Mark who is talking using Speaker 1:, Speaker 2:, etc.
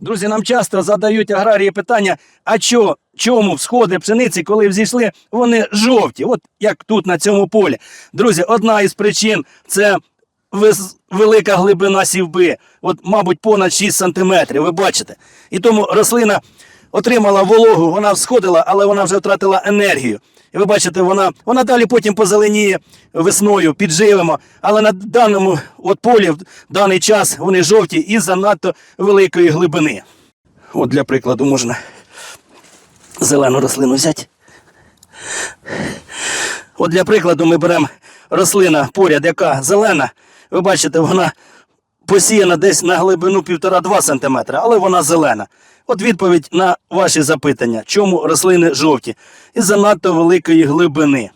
Speaker 1: Друзі, нам часто задають аграрії питання: а чо, чому всходи пшениці, коли взійшли, вони жовті, от як тут на цьому полі. Друзі, одна із причин це велика глибина сівби, от, мабуть, понад 6 сантиметрів. Ви бачите. І тому рослина отримала вологу, вона всходила, але вона вже втратила енергію. І ви бачите, вона, вона далі потім позеленіє весною, підживемо. Але на даному от полі в даний час вони жовті і занадто великої глибини. От для прикладу можна зелену рослину взяти. От для прикладу ми беремо рослина поряд, яка зелена. Ви бачите, вона посіяна десь на глибину 1,5-2 см, але вона зелена. От відповідь на ваші запитання, чому рослини жовті? Із занадто великої глибини.